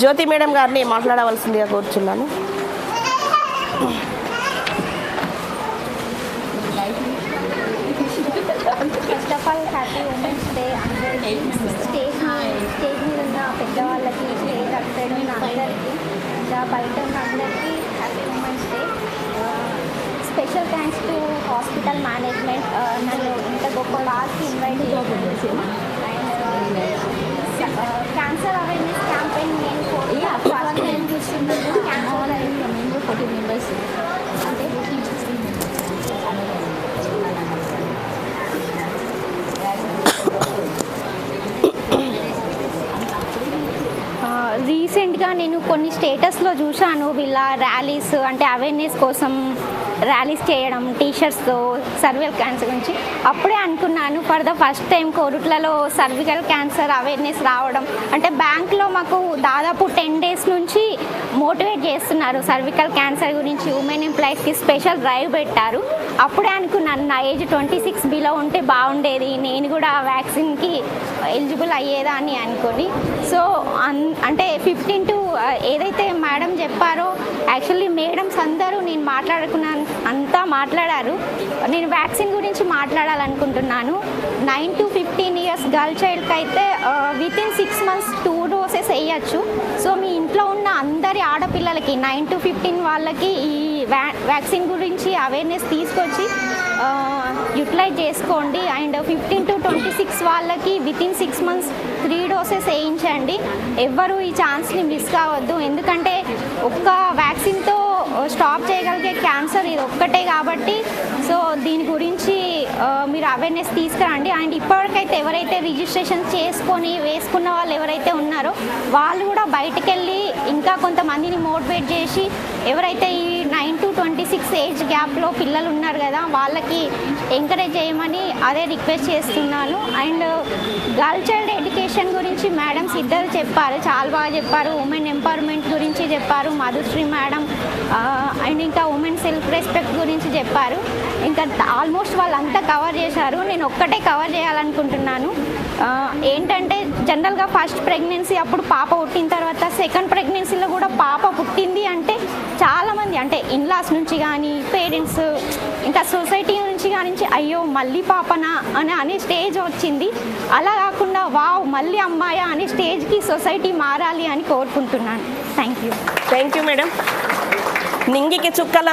జ్యోతి madam గారిని మాట్లాడవలసిందిగా కోరుచున్నాను. First of all happy women's day అందరికీ స్టేజ్ స్టేజ్ మీద ఉన్న పెద్దవాళ్ళకి స్టేజ్ అక్కడ సైడ్ ఉన్న అందరికీ ఇంకా బయట ఉన్న అందరికీ happy women's day special thanks to hospital management నన్ను ఇంత గొప్ప లాస్ట్కి ఇన్వైట్ చేసి అండ్ క్యాన్సర్ అవేర్నెస్ క్యాంపెయిన్ నేను ఫస్ట్ నేను చూస్తున్నాను క్యాన్సర్ మేము ఫోర్టీన్ మెంబర్స్ అంటే రీసెంట్గా నేను కొన్ని స్టేటస్లో చూశాను వీళ్ళ ర్యాలీస్ అంటే అవేర్నెస్ కోసం ర్యాలీస్ చేయడం టీషర్ట్స్తో సర్వికల్ క్యాన్సర్ గురించి. అప్పుడే అనుకున్నాను ఫర్ ద ఫస్ట్ టైం కోరుట్లలో సర్వికల్ క్యాన్సర్ అవేర్నెస్ రావడం. అంటే బ్యాంక్లో మాకు దాదాపు టెన్ డేస్ నుంచి మోటివేట్ చేస్తున్నారు సర్వికల్ క్యాన్సర్ గురించి. ఉమెన్ ఎంప్లాయీస్కి స్పెషల్ డ్రైవ్ పెట్టారు. అప్పుడే అనుకున్నాను నా ఏజ్ ట్వంటీ సిక్స్ బిలో ఉంటే బాగుండేది నేను కూడా వ్యాక్సిన్కి ఎలిజిబుల్ అయ్యేదా అని అనుకొని. సో అంటే ఫిఫ్టీన్ టు ఏదైతే మేడం చెప్పారో యాక్చువల్లీ మేడమ్స్ అందరూ నేను మాట్లాడుకున్నాను అంతా మాట్లాడారు. నేను వ్యాక్సిన్ గురించి మాట్లాడాలనుకుంటున్నాను. Nine to fifteen years girl చైల్డ్కి అయితే within six months two doses వేయచ్చు. సో మీ ఇంట్లో ఉన్న అందరి ఆడపిల్లలకి నైన్ టు ఫిఫ్టీన్ వాళ్ళకి ఈ వ్యా వ్యాక్సిన్ గురించి అవేర్నెస్ తీసుకొచ్చి యూటిలైజ్ చేసుకోండి. And fifteen to twenty six వాళ్ళకి within six months three doses వేయించండి. ఎవ్వరూ ఈ ఛాన్స్ని మిస్ కావద్దు. ఎందుకంటే ఒక్క వ్యాక్సిన్తో స్టాప్ చేయగలిగే క్యాన్సర్ ఇది ఒక్కటే కాబట్టి సో దీని గురించి మీరు అవేర్నెస్ తీసుకురండి. అండ్ ఇప్పటికైతే ఎవరైతే రిజిస్ట్రేషన్ చేసుకొని వేసుకున్న వాళ్ళు ఎవరైతే ఉన్నారో వాళ్ళు కూడా బయటికి వెళ్ళి ఇంకా కొంతమందిని మోటివేట్ చేసి ఎవరైతే ఈ nine to twenty six age గ్యాప్లో పిల్లలు ఉన్నారు కదా వాళ్ళకి ఎంకరేజ్ చేయమని అదే రిక్వెస్ట్ చేస్తున్నాను. అండ్ గర్ల్ చైల్డ్ ఎడ్యుకేషన్ గురించి మేడమ్స్ ఇద్దరు చెప్పారు చాలా బాగా చెప్పారు. ఉమెన్ ఎంపవర్మెంట్ గురించి చెప్పారు మధుశ్రీ మేడం అండ్ ఇంకా ఉమెన్ సెల్ఫ్ రెస్పెక్ట్ గురించి చెప్పారు. ఇంకా ఆల్మోస్ట్ వాళ్ళంతా కవర్ చేశారు. నేను ఒక్కటే కవర్ చేయాలనుకుంటున్నాను. ఏంటంటే జనరల్గా ఫస్ట్ ప్రెగ్నెన్సీ అప్పుడు పాప పుట్టిన తర్వాత సెకండ్ ప్రెగ్నెన్సీలో కూడా పాప పుట్టింది అంటే చాలామంది అంటే ఇన్లాస్ నుంచి కానీ పేరెంట్స్ ఇంకా సొసైటీ నుంచి కానీ అయ్యో మళ్ళీ పాపనా అని అనే స్టేజ్ వచ్చింది. అలా కాకుండా వావ్ మళ్ళీ అమ్మాయా అనే స్టేజ్కి సొసైటీ మారాలి అని కోరుకుంటున్నాను. Thank you thank you madam నింగికి చుక్కల